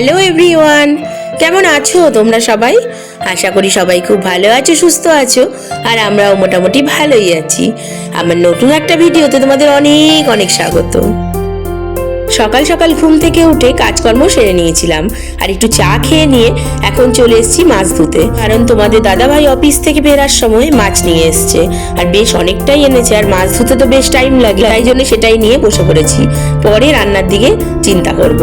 Hello everyone কেমন আছো তোমরা সবাই? আশা করি সবাই খুব ভালো আছো, সুস্থ আছো, আর আমরাও মোটামুটি ভালোই আছি। আমার নতুন একটা ভিডিওতে তোমাদের অনেক অনেক স্বাগত। সকাল সকাল ঘুম থেকে উঠে কাজকর্ম সেরে নিয়েছিলাম। আর একটু চা খেয়ে নিয়ে এখন চলে এসেছি মাছ ধুতে। কারণ তোমাদের দাদাভাই অফিস থেকে ফেরার সময় মাছ নিয়ে এসছে। আর বেশ অনেকটাই এনেছে, আর মাছ ধুতে তো বেশ টাইম লাগে। তাই জন্য সেটাই নিয়ে বসে পড়েছি। পরে রান্নার দিকে চিন্তা করব।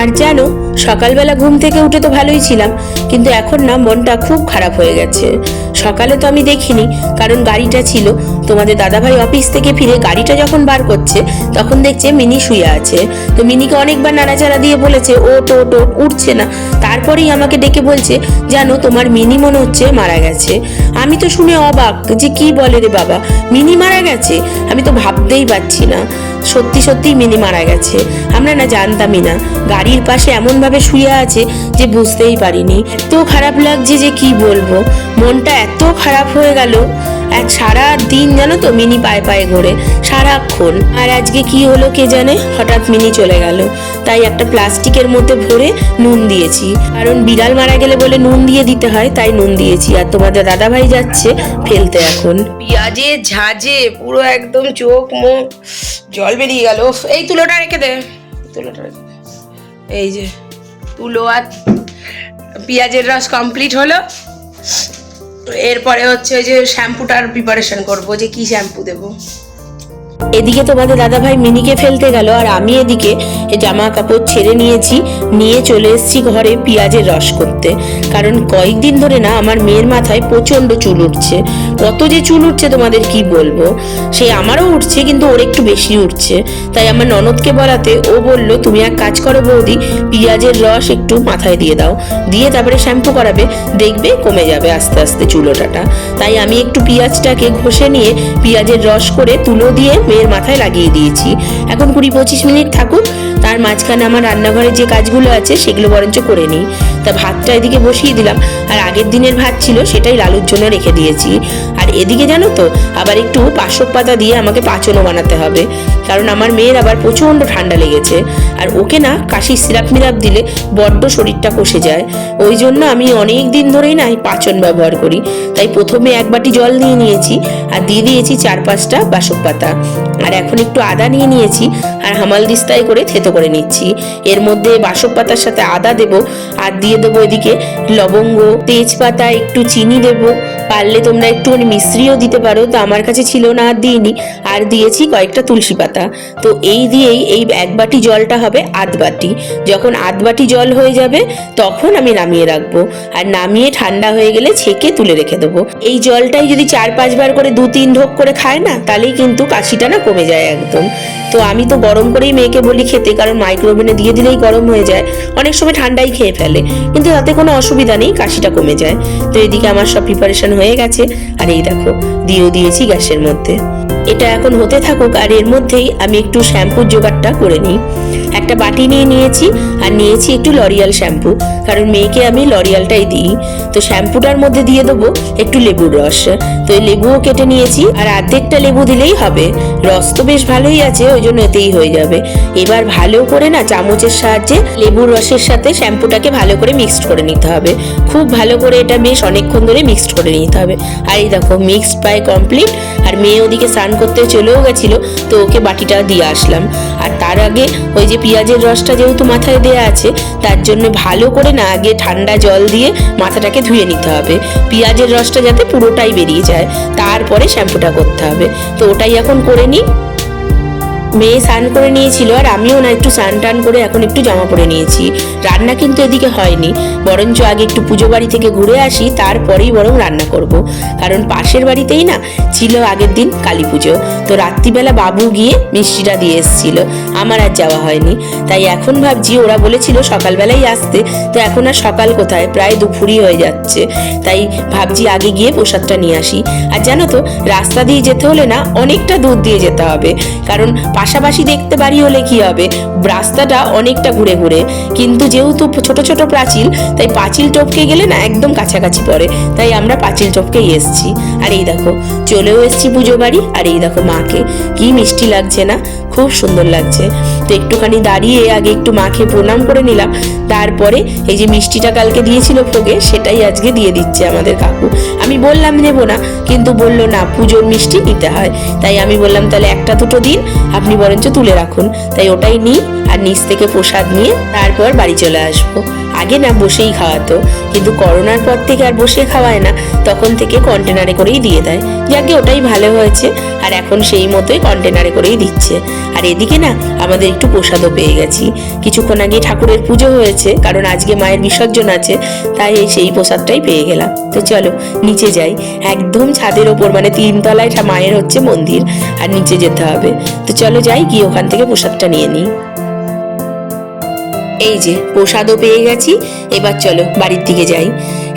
আর জানো, সকালবেলা ঘুম থেকে উঠে তো ভালোই ছিলাম, কিন্তু এখন না মনটা খুব খারাপ হয়ে গেছে। সকালে তো আমি দেখিনি, কারণ গাড়িটা ছিল। তোমাদের দাদাভাই অফিস থেকে ফিরে গাড়িটা যখন বার করছে, তখন দেখছে মিনি শুয়ে আছে। তো মিনিকে অনেকবার নাড়াচাড়া দিয়ে বলেছে, ও তো তো, উঠছে না। তারপরেই আমাকে ডেকে বলছে, জানো, তোমার মিনি মনে হচ্ছে মারা গেছে। আমি তো শুনে অবাক, যে কি বলে রে বাবা, মিনি মারা গেছে? আমি তো ভাবতেই পারছি না। সত্যি সত্যি মিনি মারা গেছে। আমরা না জানতামই না। গাড়ির পাশে এমনভাবে শুয়ে আছে যে বুঝতেই পারিনি। এত খারাপ লাগছে যে কি বলব? মনটা এত খারাপ হয়ে গেল। এক সারা দিন জানো তো মিনি পায়ে পায়ে ঘোরে, সারাক্ষণ। আর আজকে কি হলো কে জানে? হঠাৎ মিনি চলে গেল। তাই একটা প্লাস্টিকের মধ্যে ভরে নুন দিয়েছি। কারণ বিড়াল মারা গেলে বলে নুন দিয়ে দিতে হয়, তাই নুন দিয়েছি। আর তোমাদের দাদাভাই যাচ্ছে ফেলতে এখন। পেঁয়াজে ঝাঁঝে, পুরো একদম চোখ মুখ জল বেরিয়ে গেল। এই তুলোটা রেখে দে। তুলোটা রেখে। এই যে, তুলো আর পেঁয়াজের রস কমপ্লিট হলো। এরপরে হচ্ছে ওই যে শ্যাম্পুটার প্রিপারেশন করব যে কি শ্যাম্পু দেবো? এদিকে তোমাদের দাদাভাই মিনিকে ফেলতে গেল, আর আমি এদিকে জামা কাপড় ছেড়ে নিয়েছি, নিয়ে চলে এসেছি ঘরে পেঁয়াজের রস করতে। কারণ কয়েকদিন ধরে না আমার মেয়ের মাথায় প্রচণ্ড চুল উঠছে। কত যে চুল উঠছে তোমাদের কি বলব? সে আমারও উঠছে, কিন্তু ওর একটু বেশি উঠছে। তাই আমার ননদকে বলাতে ও বলল, তুমি এক কাজ করো বৌদি, পেঁয়াজের রস একটু মাথায় দিয়ে দাও। দিয়ে তারপরে শ্যাম্পু করাবে, দেখবে কমে যাবে আস্তে আস্তে চুলোটাটা। তাই আমি একটু পেঁয়াজটাকে ঘষে নিয়ে পেঁয়াজের রস করে তুলো দিয়ে মেয়ের মাথায় লাগিয়ে দিয়েছি। এখন কুড়ি পঁচিশ মিনিট থাকুক, তার মাঝখানে আমার রান্নাঘরে যে কাজগুলো আছে সেগুলো বরঞ্চ করে নিই। তা ভাতটা এদিকে বসিয়ে দিলাম। আর আগের দিনের ভাত ছিল, সেটাই লালুর জন্য রেখে দিয়েছি। আর এদিকে জানো তো, আবার একটু পাশক পাতা দিয়ে আমাকে পাচনও বানাতে হবে। কারণ আমার মেয়ের আবার প্রচণ্ড ঠান্ডা লেগেছে। আর ওকে না কাশির সিরাপ মিরাপ দিলে বড্ড শরীরটা কষে যায়। ওই জন্য আমি অনেক দিন ধরেই না পাচন ব্যবহার করি। তাই প্রথমে এক বাটি জল নিয়ে নিয়েছি, আর দিয়ে দিয়েছি চার পাঁচটা বাসক পাতা। আর এখন একটু আদা নিয়ে নিয়েছি, আর হামাল দিস্তায় করে থেতো করে নিচ্ছি। এর মধ্যে বাসক পাতার সাথে আদা দেব, আর দিয়ে দেবো এদিকে। লবঙ্গ, তেজপাতা, একটু চিনি দেব। পারলে তোমরা একটুখানি মিশ্রিও দিতে পারো। তো আমার কাছে ছিল না, আর দিইনি। আর দিয়েছি কয়েকটা তুলসী পাতা। তো এই দিয়েই এই এক বাটি জলটা হবে আধ বাটি। যখন আধ বাটি জল হয়ে যাবে, তখন আমি নামিয়ে রাখব। আর নামিয়ে ঠান্ডা হয়ে গেলে ছেঁকে তুলে রেখে দেবো। এই জলটাই যদি চার পাঁচবার করে দু তিন ঢোক করে খায় না, তাহলেই কিন্তু কাশিটা না কমে যায় একদম। তো আমি তো গরম করেই মেয়েকে বলি খেতে, কারণ মাইক্রোওভেনে দিয়ে দিলেই গরম হয়ে যায়। অনেক সময় ঠান্ডাই খেয়ে ফেলে, কিন্তু তাতে কোনো অসুবিধা নেই, কাশিটা কমে যায়। তো এদিকে আমার সব প্রিপারেশন হয়ে গেছে। আর এই দেখো, দিয়েও দিয়েছি গ্যাসের মধ্যে। এটা এখন হতে থাকুক, আর এর মধ্যেই আমি একটু শ্যাম্পুর জোগাড়টা করে নিই। একটা বাটি নিয়ে নিয়েছি আর নিয়েছি একটু লরিয়াল শ্যাম্পু। কারণ মেয়েকে আমি লরিয়ালটাই দিই। তো শ্যাম্পুটার মধ্যে দিয়ে দেবো একটু লেবুর রস। তো এই লেবুও কেটে নিয়েছি আর অর্ধেকটা লেবু দিলেই হবে। রস তো বেশ ভালোই আছে, ওই জন্য এতেই হয়ে যাবে। এবার ভালো করে না চামচের সাহায্যে লেবুর রসের সাথে শ্যাম্পুটাকে ভালো করে মিক্সড করে নিতে হবে। খুব ভালো করে এটা বেশ অনেকক্ষণ ধরে মিক্সড করে নিতে হবে। আর এই দেখো, মিক্সড প্রায় কমপ্লিট। আর মেয়ে ওদিকে স্নান করতে চলেও গেছিল, তো ওকে বাটিটা দিয়ে আসলাম। আর তার আগে ওই যে পেঁয়াজের রসটা যেহেতু মাথায় দেয়া আছে, তার জন্য ভালো করে না আগে ঠান্ডা জল দিয়ে মাথাটাকে ধুয়ে নিতে হবে। পেঁয়াজের রসটা যাতে পুরোটাই বেরিয়ে যায়, তারপরে শ্যাম্পুটা করতে হবে। তো ওটাই এখন করে নিই। মেয়ে স্নান করে নিয়েছিল আর আমিও না একটু স্নান টান করে এখন একটু জামা পরে নিয়েছি। রান্না কিন্তু এদিকে হয়নি। বরঞ্চ আগে একটু পুজো বাড়ি থেকে ঘুরে আসি, তারপরেই বরং রান্না করব। কারণ পাশের বাড়িতেই না ছিল আগের দিন কালী পুজো। তো রাত্রিবেলা বাবু গিয়ে মিষ্টিটা দিয়ে এসেছিল। আমার আর যাওয়া হয়নি। তাই এখন ভাবছি, ওরা বলেছিল সকালবেলাই আসতে। তো এখন আর সকাল কোথায়? প্রায় দুপুরই হয়ে যাচ্ছে। তাই ভাবছি আগে গিয়ে প্রসাদটা নিয়ে আসি। আর জানো তো, রাস্তা দিয়ে যেতে হলে না অনেকটা দূর দিয়ে যেতে হবে। কারণ পাশাপাশি দেখতে পারি হলে কি হবে? রাস্তাটা অনেকটা ঘুরে ঘুরে। কিন্তু যেহেতু ছোট ছোট প্রাচীল, তাই পাঁচিল টপকে গেলে না একদম কাছাকাছি পড়ে। তাই আমরা পাঁচিল টপকেই এসছি। আর এই দেখো, চলেও এসছি পুজো বাড়ি। আর এই দেখো মাকে। কি মিষ্টি লাগছে না? খুব সুন্দর লাগছে। তো একটুখানি দাঁড়িয়ে আগে একটু মাখে প্রণাম করে নিলাম। তারপরে এই যে মিষ্টিটা কালকে দিয়েছিল ভোগে, সেটাই আজকে দিয়ে দিচ্ছে আমাদের কাকু। আমি বললাম, নেব না। কিন্তু বলল, না, পুজোর মিষ্টি নিতে হয়। তাই আমি বললাম, তাহলে একটা দুটো দিন আপনি বরঞ্চ তুলে রাখুন। তাই ওটাই নিই, আর নিচ থেকে প্রসাদ নিয়ে তারপর বাড়ি চলে আসব। আগে না বসেই খাওয়াতো। কিন্তু করোনার পর থেকে আর বসে খাওয়ায় না। তখন থেকে কন্টেনারে করেই দিয়ে দেয়। যাকে ওটাই ভালো হয়েছে, আর এখন সেই মতোই কন্টেনারে করেই দিচ্ছে। আর এদিকে না, আমাদের একটু প্রসাদও পেয়ে গেছি। কিছুক্ষণ আগে ঠাকুরের পুজো হয়েছে, কারণ আজকে মায়ের বিসর্জন আছে, তাই সেই প্রসাদটাই পেয়ে গেলাম। তো চলো, নিচে যাই। একদম ছাদের ওপর মানে তিনতলায় মায়ের হচ্ছে মন্দির, আর নিচে যেতে হবে। তো চলো যাই, গিয়ে ওখান থেকে প্রসাদটা নিয়ে নিই। এই যে প্রসাদও পেয়ে গেছি। এবার চলো বাড়ির দিকে যাই।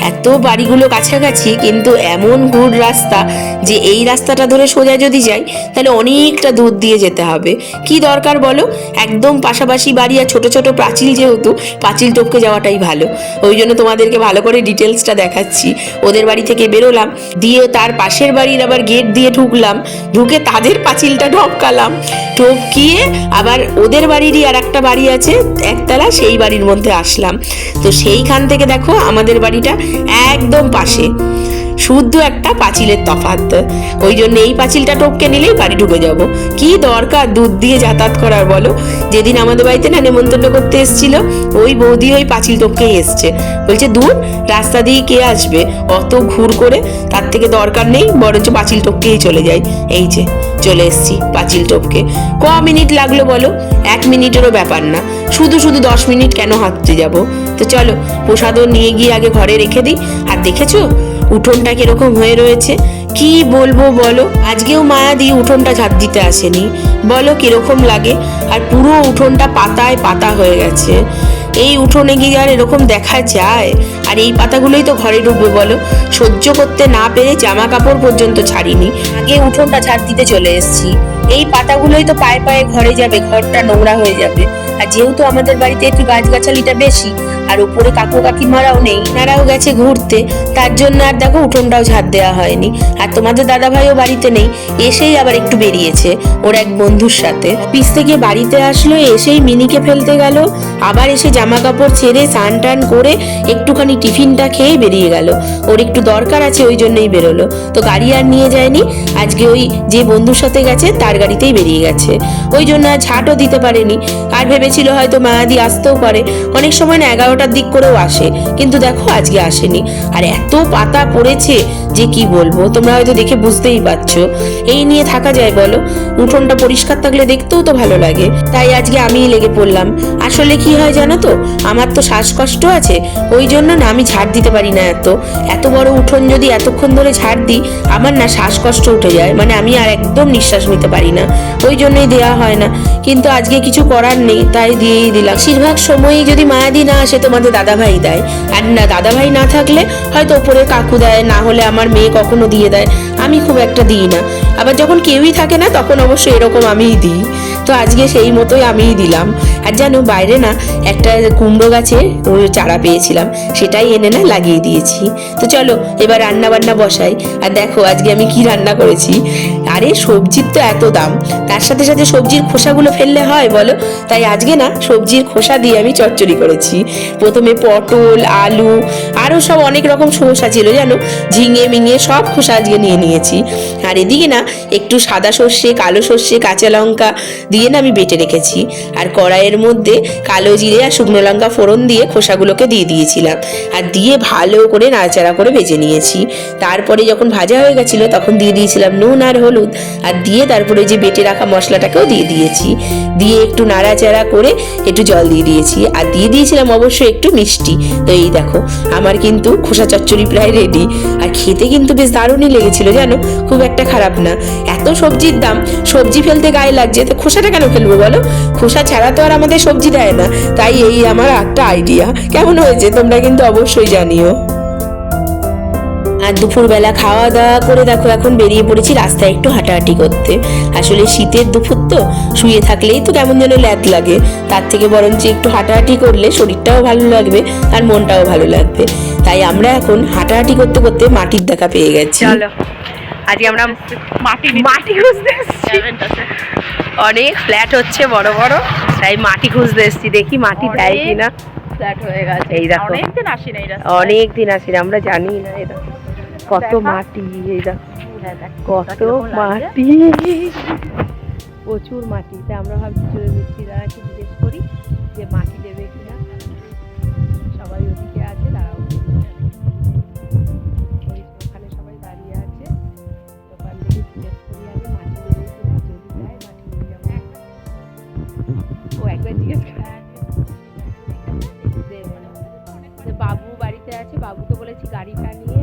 এত বাড়িগুলো কাছাকাছি, কিন্তু এমন ঘুর রাস্তা যে এই রাস্তাটা ধরে সোজা যদি যাই, তাহলে অনেকটা দূর দিয়ে যেতে হবে। কি দরকার বলো? একদম পাশাপাশি বাড়ি আর ছোট ছোট প্রাচীল যেহেতু পাঁচিল টপকে যাওয়াটাই ভালো। ওই জন্য তোমাদেরকে ভালো করে ডিটেলসটা দেখাচ্ছি। ওদের বাড়ি থেকে বেরোলাম, দিয়ে তার পাশের বাড়ির আবার গেট দিয়ে ঢুকলাম, ঢুকে তাদের পাঁচিলটা ঢপকালাম টপকিয়ে আবার ওদের বাড়িরই আর একটা বাড়ি আছে, একতলা, সেই বাড়ির মধ্যে আসলাম। তো সেইখান থেকে দেখো আমাদের বাড়িটা একদম পাশে। শুদ্ধ একটা পাঁচিলের তফাৎ। ওই জন্য এই পাঁচিলটা টপকে নিলেই বাড়ি ঢুকে যাব। কি দরকার দুধ দিয়ে যাতায়াত করার বলো? যেদিন আমাদের বাড়িতে না নেমন্তন্ন করতে এসেছিল, ওই বৌদি ওই পাঁচিল টপকেই এসছে। বলছে, দূর, রাস্তা দিয়ে কে আসবে? অত ঘুর করে তার থেকে দরকার নেই, বরঞ্চ পাঁচিল টপকেই চলে যাই। এই যে, চলে এসছি পাঁচিল টপকে। ক মিনিট লাগল বলো? এক মিনিটেরও ব্যাপার না। শুধু শুধু দশ মিনিট কেন হাঁটতে যাব? তো চলো, প্রসাদও নিয়ে গিয়ে আগে ঘরে রেখে দিই। আর দেখেছ উঠোনটা কীরকম হয়ে রয়েছে? কি বলব বলো? আজকেও মায়াদি উঠোনটা ঝাঁপ দিতে আসেনি। বলো কীরকম লাগে? আর পুরো উঠোনটা পাতায় পাতা হয়ে গেছে। এই উঠোনে গিয়ে আর এরকম দেখা যায়? আর এই পাতাগুলোই তো ঘরে ঢুকবে বলো? সহ্য করতে না পেরে জামা কাপড় পর্যন্ত ছাড়িনি। আগে উঠোনটা ঝাড় দিতে চলে এসেছি। এই পাতাগুলোই তো পায়ে পায়ে ঘরে যাবে, ঘরটা নোংরা হয়ে যাবে। আর যেহেতু আমাদের বাড়িতে একটু গাছগাছালিটা বেশি আর উপরে কাকু কাকিমারাও নেই তারাও গেছে ঘুরতে, তার জন্য আর দেখো উঠোনটাও ঝাড় দেওয়া হয়নি। আর তোমাদের দাদা ভাইও বাড়িতে নেই, এসেই আবার একটু বেরিয়েছে, ওর এক বন্ধুর সাথে। পিস থেকে বাড়িতে আসলো, এসেই মিনিকে ফেলতে গেল, আবার এসে জামা কাপড় ছেড়ে স্নান টান করে একটুখানি টিফিনটা খেয়ে বেরিয়ে গেল। ওর একটু দরকার আছে, ওই জন্যই বেরোলো। তো গাড়ি আর নিয়ে যায়নি, আজকে ওই যে বন্ধুর সাথে গেছে, তার গাড়িতেই বেরিয়ে গেছে। ওই জন্য আর ঝাঁটও দিতে পারেনি। আর ভেবেছিল হয়তো মায়াদি আসতেও পারে। অনেক সময় না এগারোটার দিক করেও আসে। কিন্তু দেখো আজকে আসেনি। আর এত পাতা পড়েছে যে কি বলব? তোমরা হয়তো দেখে বুঝতেই পারছ। এই নিয়ে থাকা যায় বলো। উঠোনটা পরিষ্কার থাকলে দেখতেও তো ভালো লাগে। তাই আজকে আমিই লেগে পড়লাম। আসলে কি হয় জানো তো? আমার তো শ্বাসকষ্ট আছে। ওই জন্য না আমি ঝাড় দিতে পারি না এত। এত বড় উঠোন যদি এতক্ষণ ধরে ঝাড় দিই, আমার না শ্বাসকষ্ট উঠে যায়। মানে আমি আর একদম নিঃশ্বাস নিতে পারি না। ওই জন্যই দেওয়া হয় না। কিন্তু আজকে কিছু করার নেই, তাই দিয়েই দিলাম। বেশিরভাগ সময়ই যদি মায়াদি না আসে, তোমাদের দাদাভাই দেয়। আর না, দাদাভাই না থাকলে হয়তো ওপরে কাকু দেয়, না হলে আমার মেয়ে কখনো দিয়ে দেয়। আমি খুব একটা দিই না। আবার যখন কেউই থাকে না, তখন অবশ্য এরকম আমিই দিই। তো আজকে সেই মতোই আমিই দিলাম। আর জানো, বাইরে না একটা কুমড়ো গাছের ওই চারা পেয়েছিলাম, সেটাই এনে না লাগিয়ে দিয়েছি। তো চলো, এবার রান্না বান্না বসাই। আর দেখো, আজকে আমি কি রান্না করেছি। আরে, সবজির তো এত দাম। তার সাথে সাথে সবজির খোসাগুলো ফেললে হয়, বলো? তাই আজকে না সবজির খোসা দিয়ে আমি চচ্চড়ি করেছি। প্রথমে পটল, আলু, আরও সব অনেক রকম খোসা ছিল, জানো? ঝিঙে, মিঙে সব খোসা আজকে নিয়ে নিয়েছি। আর এদিকে না একটু সাদা সর্ষে, কালো সর্ষে, কাঁচা লঙ্কা দিয়ে না আমি বেটে রেখেছি। আর কড়াইয়ের মধ্যে কালো জিরে আর শুকনো লঙ্কা ফোড়ন দিয়ে খোসাগুলোকে দিয়ে দিয়েছিলাম। আর দিয়ে ভালো করে নাড়াচাড়া করে ভেজে নিয়েছি। তারপরে যখন ভাজা হয়ে গেছিল, তখন দিয়ে দিয়েছিলাম নুন আর হলুদ। আর দিয়ে তারপরে যে বেটে রাখা মশলাটাকেও দিয়ে দিয়েছি। দিয়ে একটু নাড়াচাড়া করে একটু জল দিয়ে দিয়েছি। আর দিয়ে দিয়েছিলাম অবশ্যই একটু মিষ্টি। তো এই দেখো, আমার কিন্তু খোসা চচ্চড়ি প্রায় রেডি আর খেতে কিন্তু বেশ দারুণই লেগেছিল জানো? খুব একটা খারাপ না। এত সবজির দাম, সবজি ফেলতে গায়ে লাগছে, তো খোসাটা কেন ফেলব বলো? খোসা ছাড়া তো আর আমাদের সবজি দেয় না। তাই এই আমার একটা আইডিয়া কেমন হয়েছে তোমরা কিন্তু অবশ্যই জানিও। আর দুপুরবেলা খাওয়া দাওয়া করে দেখো এখন বেরিয়ে পড়েছি রাস্তায় একটু হাঁটাহাঁটি করতে। আসলে শীতের দুপুর তো শুয়ে থাকলেই তো কেমন যেন ল্যাদ লাগে। তার থেকে বরঞ্চ একটু হাঁটাহাঁটি করলে শরীরটাও ভালো লাগবে আর মনটাও ভালো লাগবে। তাই আমরা এখন হাঁটাহাঁটি করতে করতে মাটির দেখা পেয়ে গেছি। চলো আজকে আমরা মাটি মাটি খুঁজতে অনেক ফ্ল্যাট হচ্ছে বড় বড়। তাই মাটি খুঁজতে এসছি দেখি মাটি দেয় কিনা। ফ্ল্যাট হয়ে গেছে। এই দেখো। অনেকদিন আসি না আসি আমরা জানি না এরকম কত মাটি এই দেখো। হ্যাঁ, কত মাটি। প্রচুর মাটি। তাই আমরা ভাবছি মিস্ত্রিরা জিজ্ঞেস করি যে মাটি দেবে কিনা। ও জিজ্ঞেস করে বাবু বাড়িতে আছে, বাবুকে বলেছি গাড়িটা নিয়ে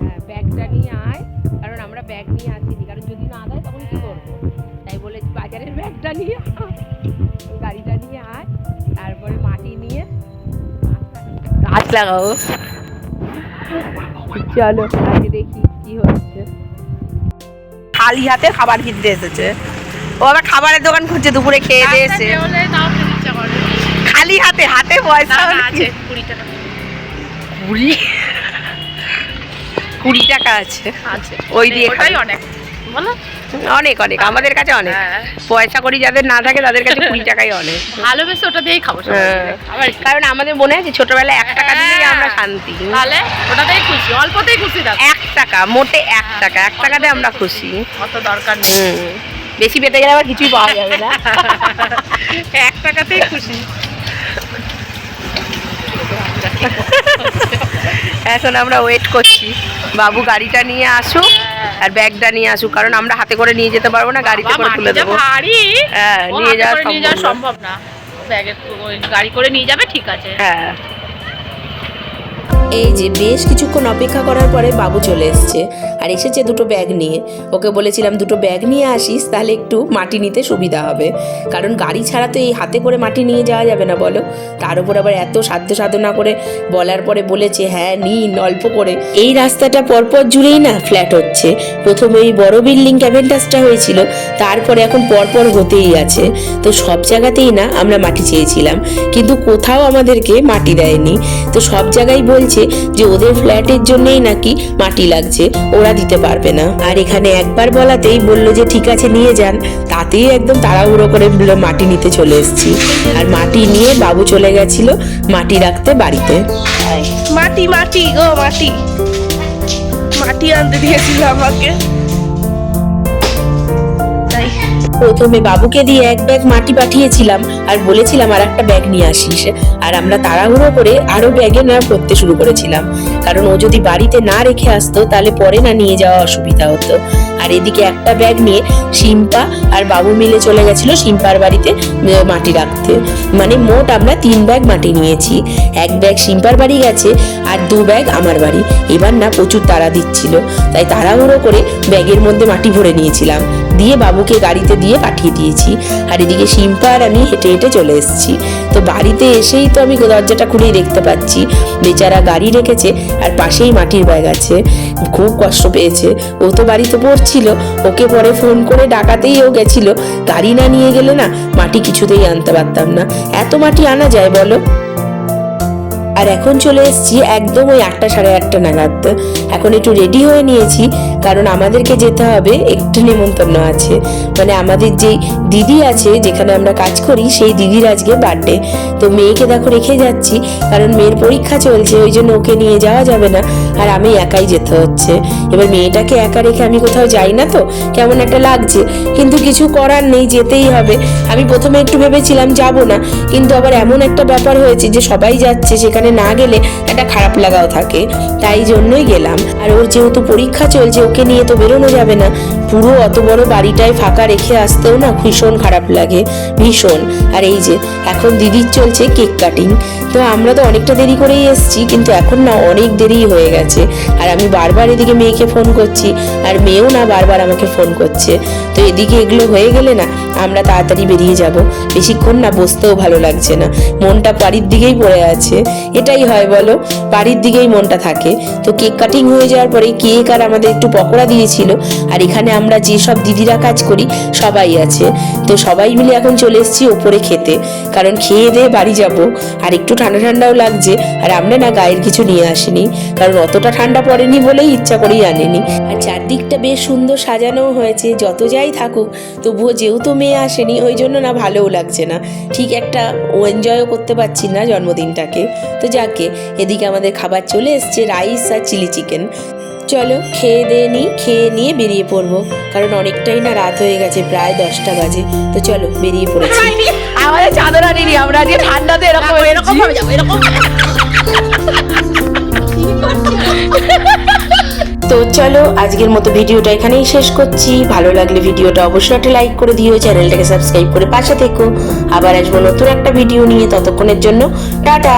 হ্যাঁ ব্যাগটা নিয়ে আয়। কারণ আমরা ব্যাগ নিয়ে আসিনি। কারণ যদি না দেয় তখন কি করব? তাই বলেছি, বাজারের ব্যাগটা নিয়ে গাড়িটা নিয়ে আয়, তারপরে মাটি নিয়ে গাছ লাগাবো। চলো আগে দেখি কি হচ্ছে। খালি হাতে খাবার কিনতে এসেছে। ও আবার খাবারের দোকান খুঁজছে দুপুরে খেয়ে দিয়ে এসে। রাস্তায় বেরোলে তাও খেতে ইচ্ছা করে। খালি হাতে হাতে পয়সা। আছে, কুড়ি টাকা। কুড়ি? কুড়ি টাকা আছে। ওই দিয়ে অনেক। বলো। অনেক অনেক আমাদের কাছে অনেক। হ্যাঁ। পয়সা করি যাদের না থাকে তাদের কাছে কুড়ি টাকাই অনেক। ভালোবেসে ওটা দিয়েই খাব হ্যাঁ। কারণ আমাদের মনে আছে ছোটবেলায় এক টাকা দিলেই হ্যাঁ। আমরা শান্তি। তাহলে ওটাতেই খুশি অল্পতেই খুশি এক টাকা মোটে এক টাকা এক টাকাতে আমরা খুশি। অত দরকার নেই। বেশি পেতে গেলে আবার কিছুই পাওয়া যাবে না। এক টাকাতেই খুশি। এখন আমরা ওয়েট করছি। বাবু গাড়িটা নিয়ে আসুক আর ব্যাগটা নিয়ে আসুক কারণ আমরা হাতে করে নিয়ে যেতে পারব না গাড়িতে করে তুলে দেবো। হ্যাঁ, নিয়ে যাওয়া সম্ভব না। ব্যাগে গাড়ি করে নিয়ে যাবে ঠিক আছে। হ্যাঁ। এই যে বেশ কিছুক্ষণ অপেক্ষা করার পরে বাবু চলে এসছে। আর এসেছে দুটো ব্যাগ নিয়ে। ওকে বলেছিলাম, দুটো ব্যাগ নিয়ে আসিস, তাহলে একটু মাটি নিতে সুবিধা হবে। কারণ গাড়ি ছাড়া তো এই হাতে করে মাটি নিয়ে যাওয়া যাবে না, বলো। তার উপর আবার এত সাধ্য সাধনা করে বলার পরে বলেছে হ্যাঁ নিন অল্প করে। এই রাস্তাটা পরপর জুড়েই না ফ্ল্যাট হচ্ছে। প্রথমে এই বড় বিল্ডিং ক্যাভেন্টাসটা হয়েছিল, তারপরে এখন পরপর হতেই আছে। তো সব জায়গাতেই না আমরা মাটি চেয়েছিলাম। কিন্তু কোথাও আমাদেরকে মাটি দেয়নি। তো সব জায়গায় বলছে যে ওদের ফ্ল্যাটের জন্যই নাকি মাটি লাগছে, ওরা দিতে পারবে না। আর এখানে একবার বলাতেই বলল যে, ঠিক আছে, নিয়ে যান। তাতেই একদম তাড়াহুড়ো করে মাটি নিতে চলে এসেছি। আর মাটি নিয়ে বাবু চলে গেছিল মাটি রাখতে বাড়িতে। মাটি মাটি, গো, মাটি। মাটি আনতে দিয়েছিল আমাকে। প্রথমে বাবুকে দিয়ে এক ব্যাগ মাটি পাঠিয়েছিলাম আর বলেছিলাম আর একটা ব্যাগ নিয়ে আসিস। আর আমরা তাড়াহুড়ো করে আরও ব্যাগে না করতে শুরু করেছিলাম। কারণ ও যদি বাড়িতে না রেখে আসতো, তাহলে পরে না নিয়ে যাওয়া অসুবিধা হতো। আর এদিকে একটা ব্যাগ নিয়ে শিম্পা আর বাবু মিলে চলে গেছিল শিম্পার বাড়িতে মাটি রাখতে। মানে মোট আমরা তিন ব্যাগ মাটি নিয়েছি। এক ব্যাগ শিম্পার বাড়ি গেছে আর দু ব্যাগ আমার বাড়ি। এবার না প্রচুর তাড়া দিচ্ছিল। তাই তাড়াহুড়ো করে ব্যাগের মধ্যে মাটি ভরে নিয়েছিলাম। দিয়ে বাবুকে গাড়িতে দিয়ে পাঠিয়ে দিয়েছি। আর এদিকে শিম্পা আমি হেঁটে হেঁটে চলে এসেছি। তো বাড়িতে এসেই তো আমি দরজাটা খুলেই দেখতে পাচ্ছি। বেচারা গাড়ি রেখেছে আর পাশেই মাটির ব্যাগ আছে। খুব কষ্ট পেয়েছে। ও তো বাড়িতে পড়ছিল। ওকে পরে ফোন করে ডাকাতেই ও গেছিল। গাড়ি না নিয়ে গেলে না মাটি কিছুতেই আনতে পারতাম না। এত মাটি আনা যায় বলো? আর এখন চলে এসেছি একদম ওই আটটা সাড়ে আটটা নাগাদ। এখন একটু রেডি হয়ে নিয়েছি, কারণ আমাদেরকে যেতে হবে, একটু নেমন্তন্ন আছে। মানে আমাদের যেই দিদি আছে, যেখানে আমরা কাজ করি, সেই দিদির আজকে বার্থডে তো মেয়েকে দেখো রেখে যাচ্ছি, কারণ মেয়ের পরীক্ষা চলছে, ওই জন্য ওকে নিয়ে যাওয়া যাবে না, আর আমি একাই যেতে হচ্ছে। এবার মেয়েটাকে একা রেখে আমি কোথাও যাই না তো, কেমন একটা লাগছে। কিন্তু কিছু করার নেই, যেতেই হবে। আমি প্রথমে একটু ভেবেছিলাম যাব না, কিন্তু আবার এমন একটা ব্যাপার হয়েছে যে সবাই যাচ্ছে, সেখানে না গেলে একটা খারাপ লাগাও থাকে। তাই জন্যই গেলাম। আর ওর যেহেতু পরীক্ষা চলছে, ওকে নিয়ে তো বেরোনো যাবে না। পুরো অত বড় বাড়িটায় ফাঁকা রেখে আসতেও না ভীষণ খারাপ লাগে। ভীষণ। আর এই যে এখন দিদির চলছে কেক কাটিং। তো আমরা তো অনেকটা দেরি করেই এসেছি, কিন্তু এখন না অনেক দেরি হয়ে গেছে। আর আমি বারবার এদিকে মেয়েকে ফোন করছি, আর মেয়েও না বারবার আমাকে ফোন করছে। তো এদিকে এগুলো হয়ে গেলে না আমরা তাড়াতাড়ি বেরিয়ে যাব। বেশিক্ষণ না বসতেও ভালো লাগছে না। মনটা বাড়ির দিকেই পড়ে আছে। এটাই হয় বলো, বাড়ির দিকেই মনটা থাকে। তো কেক কাটিং হয়ে যাওয়ার পরে কেক আর আমাদের একটু পকোড়া দিয়েছিল, আর এখানে আমরা যে সব দিদিরা কাজ করি, সবাই আছে। তো সবাই মিলে এখন চলে এসেছি ওপরে খেতে। কারণ খেয়ে দিয়ে বাড়ি যাব। আর একটু ঠান্ডা ঠান্ডাও লাগছে। আর আমরা না গায়ের কিছু নিয়ে আসিনি। কারণ অতটা ঠান্ডা পড়েনি বলেই ইচ্ছা করেই আনিনি। আর চারদিকটা বেশ সুন্দর সাজানো হয়েছে। যত যাই থাকুক, তবুও যেহেতু মেয়ে আসেনি, ওই জন্য না ভালোও লাগছে না। ঠিক একটা এনজয়ও করতে পারছি না জন্মদিনটাকে। তো যাকে, এদিকে আমাদের খাবার চলে এসছে, রাইস আর চিলি চিকেন। চলো খেয়ে দিয়ে নিই খেয়ে নিয়ে বেরিয়ে পড়ব। কারণ অনেকটাই না রাত হয়ে গেছে প্রায় দশটা বাজে। তো চলো বেরিয়ে পড়েছি। আমাদের চাদর আনিনি আমরা আজকে ঠান্ডাতে এরকম এরকম ভাবে যাব এরকম তো চলো আজকের মতো ভিডিওটা এখানেই শেষ করছি। ভালো লাগলে ভিডিওটা অবশ্যই একটা লাইক করে দিও চ্যানেলটাকে সাবস্ক্রাইব করে পাশে থেকো। আবার আসব নতুন একটা ভিডিও নিয়ে ততক্ষণের জন্য টাটা!